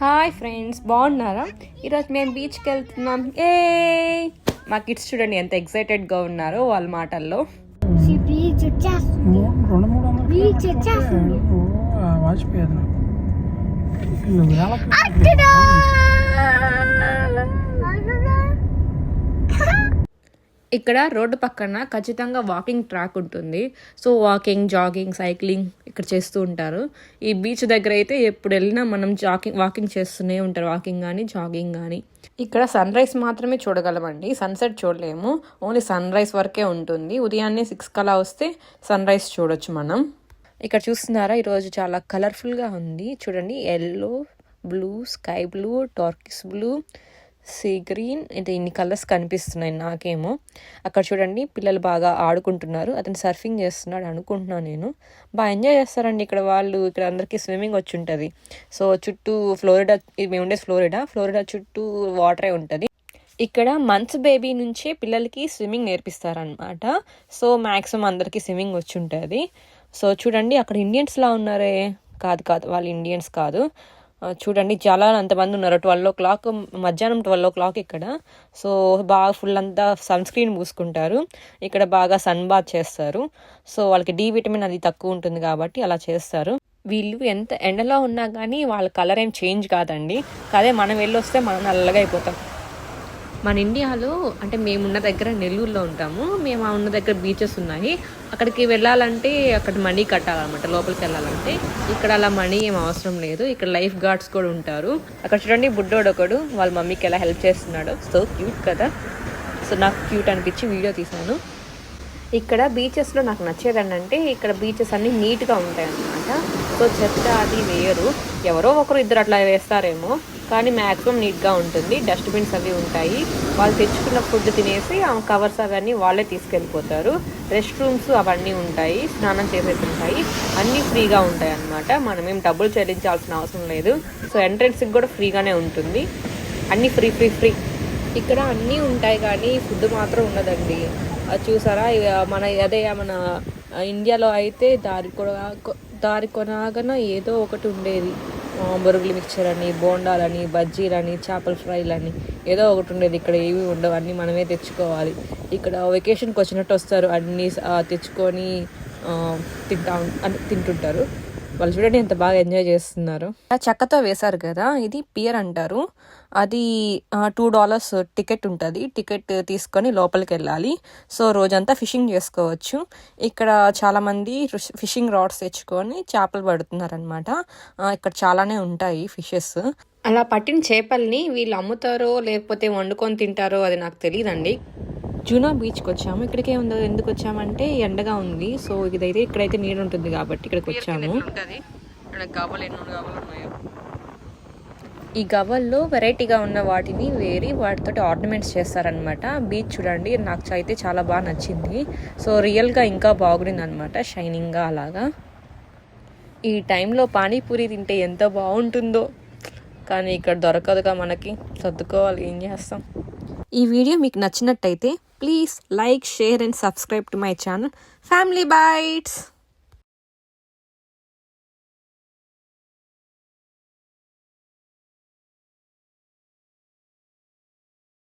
Hi friends బాగున్నారా? ఈరోజు మేము బీచ్కి వెళ్తున్నాం. ఏ మా కిడ్స్ చూడండి ఎంత ఎక్సైటెడ్గా ఉన్నారో వాళ్ళ మాటల్లో. బీచ్ వచ్చేస్తుంది మూ- రెండు మూడు వందల బీచ్ కిలోమీటర్లు వచ్చేస్తుంది. ఓ, ఆ వాచిపోయేది నాకు ఇల్లు వేల అక్కడా! ఇక్కడ రోడ్డు పక్కన ఖచ్చితంగా వాకింగ్ ట్రాక్ ఉంటుంది. సో వాకింగ్ జాగింగ్ సైక్లింగ్ ఇక్కడ చేస్తూ ఉంటారు. ఈ బీచ్ దగ్గర అయితే ఎప్పుడు వెళ్ళినా మనం జాకింగ్ వాకింగ్ చేస్తూనే ఉంటారు. వాకింగ్ కానీ జాగింగ్ కానీ ఇక్కడ సన్ రైజ్ మాత్రమే చూడగలమండి. సన్సెట్ చూడలేము. ఓన్లీ సన్ రైజ్ వరకే ఉంటుంది. ఉదయాన్నే సిక్స్ కలా వస్తే సన్ రైజ్ చూడొచ్చు మనం. ఇక్కడ చూస్తున్నారా? ఈరోజు చాలా కలర్ఫుల్గా ఉంది. చూడండి yellow blue sky blue turquoise blue. Sea green అంటే ఇన్ని కలర్స్ కనిపిస్తున్నాయి నాకేమో. అక్కడ చూడండి పిల్లలు బాగా ఆడుకుంటున్నారు. అతను సర్ఫింగ్ చేస్తున్నాడు అనుకుంటున్నాను నేను. బాగా ఎంజాయ్ చేస్తారండి ఇక్కడ వాళ్ళు. ఇక్కడ అందరికీ స్విమ్మింగ్ వచ్చి ఉంటుంది. సో చుట్టూ ఫ్లోరిడా మేము ఉండేది ఫ్లోరిడా. ఫ్లోరిడా చుట్టూ వాటరే ఉంటుంది. ఇక్కడ మంత్స్ బేబీ నుంచే పిల్లలకి స్విమ్మింగ్ నేర్పిస్తారనమాట సో మ్యాక్సిమం అందరికీ స్విమ్మింగ్ వచ్చి ఉంటుంది. సో చూడండి అక్కడ ఇండియన్స్లా ఉన్నారే. కాదు కాదు వాళ్ళు ఇండియన్స్ కాదు. చూడండి చాలా అంతమంది ఉన్నారు. ట్వెల్వ్ ఓ క్లాక్ మధ్యాహ్నం ట్వెల్వ్ ఓ క్లాక్ ఇక్కడ. సో బాగా ఫుల్ అంతా సన్ స్క్రీన్ పూసుకుంటారు ఇక్కడ బాగా సన్ బాత్ చేస్తారు. సో వాళ్ళకి డి విటమిన్ అది తక్కువ ఉంటుంది కాబట్టి అలా చేస్తారు. వీళ్ళు ఎంత ఎండలో ఉన్నా కానీ వాళ్ళ కలర్ ఏం చేంజ్ కాదండి. అదే మనం వెళ్ళొస్తే మనం నల్లగా అయిపోతాం. మన ఇండియాలో అంటే మేమున్న దగ్గర నెల్లూరులో ఉంటాము. మేము ఉన్న దగ్గర బీచెస్ ఉన్నాయి. అక్కడికి వెళ్ళాలంటే అక్కడ మనీ కట్టాలన్నమాట లోపలికి వెళ్ళాలంటే. ఇక్కడ అలా మనీ ఏం అవసరం లేదు. ఇక్కడ లైఫ్ గార్డ్స్ కూడా ఉంటారు. అక్కడ చూడండి బుడ్డోడు ఒకడు వాళ్ళ మమ్మీకి ఎలా హెల్ప్ చేస్తున్నాడు. సో క్యూట్ కదా? సో నాకు క్యూట్ అనిపించి వీడియో తీశాను. ఇక్కడ బీచెస్లో నాకు నచ్చేది ఏంటంటే ఇక్కడ బీచెస్ అన్నీ నీట్గా ఉంటాయి అన్నమాట సో చెత్త అది వేయరు. ఎవరో ఒకరు ఇద్దరు అట్లా వేస్తారేమో. కానీ మ్యాక్సిమం నీట్గా ఉంటుంది. డస్ట్బిన్స్ అవి ఉంటాయి. వాళ్ళు తెచ్చుకున్న ఫుడ్ తినేసి ఆ కవర్స్ అవన్నీ వాళ్ళే తీసుకెళ్ళిపోతారు. రెస్ట్ రూమ్స్ అవన్నీ ఉంటాయి. స్నానం చేసేసి ఉంటాయి. అన్నీ ఫ్రీగా ఉంటాయి అన్నమాట మనమేం డబ్బులు చెల్లించాల్సిన అవసరం లేదు. సో ఎంట్రెన్స్కి కూడా ఫ్రీగానే ఉంటుంది. అన్నీ ఫ్రీ ఫ్రీ ఫ్రీ. ఇక్కడ అన్నీ ఉంటాయి కానీ ఫుడ్ మాత్రం ఉండదండి. అది చూసారా? ఇక మన అదే మన ఇండియాలో అయితే దారి కొన దారి కొనాగన ఏదో ఒకటి ఉండేది. బొరుగులు మిక్చర్ అని బోండాలని బజ్జీలని చేపల ఫ్రైలని ఏదో ఒకటి ఉండేది. ఇక్కడ ఏవి ఉండవు. అన్నీ మనమే తెచ్చుకోవాలి. ఇక్కడ వెకేషన్కి వచ్చినట్టు వస్తారు. అన్నీ తెచ్చుకొని తింటా అంటే తింటుంటారు. వాళ్ళు చూడండి ఎంత బాగా ఎంజాయ్ చేస్తున్నారు. చెక్కతో వేశారు కదా ఇది పియర్ అంటారు. అది టూ డాలర్స్ టికెట్ ఉంటుంది. టికెట్ తీసుకొని లోపలికి వెళ్ళాలి. సో రోజంతా ఫిషింగ్ చేసుకోవచ్చు. ఇక్కడ చాలా మంది ఫిషింగ్ రాడ్స్ తెచ్చుకొని చేపలు పడుతున్నారనమాట ఇక్కడ చాలానే ఉంటాయి ఫిషెస్. అలా పట్టిన చేపల్ని వీళ్ళు అమ్ముతారో లేకపోతే వండుకొని తింటారో అది నాకు తెలియదండి. జూనా బీచ్కి వచ్చాము. ఇక్కడికే ఉందో ఎందుకు వచ్చామంటే ఎండగా ఉంది. సో ఇదైతే ఇక్కడైతే నీరు ఉంటుంది కాబట్టి ఇక్కడికి వచ్చాము. ఈ గవ్వల్లో వెరైటీగా ఉన్న వాటిని వేరి వాటితోటి ఆర్నమెంట్స్ చేస్తారనమాట బీచ్ చూడండి నాకు అయితే చాలా బాగా నచ్చింది. సో రియల్గా ఇంకా బాగుంది అనమాట షైనింగ్గా అలాగా. ఈ టైంలో పానీపూరి తింటే ఎంత బాగుంటుందో. కానీ ఇక్కడ దొరకదుగా మనకి. సర్దుకోవాలి ఏం చేస్తాం? ఈ వీడియో మీకు నచ్చినట్టయితే please like share and subscribe to my channel. Family Bites!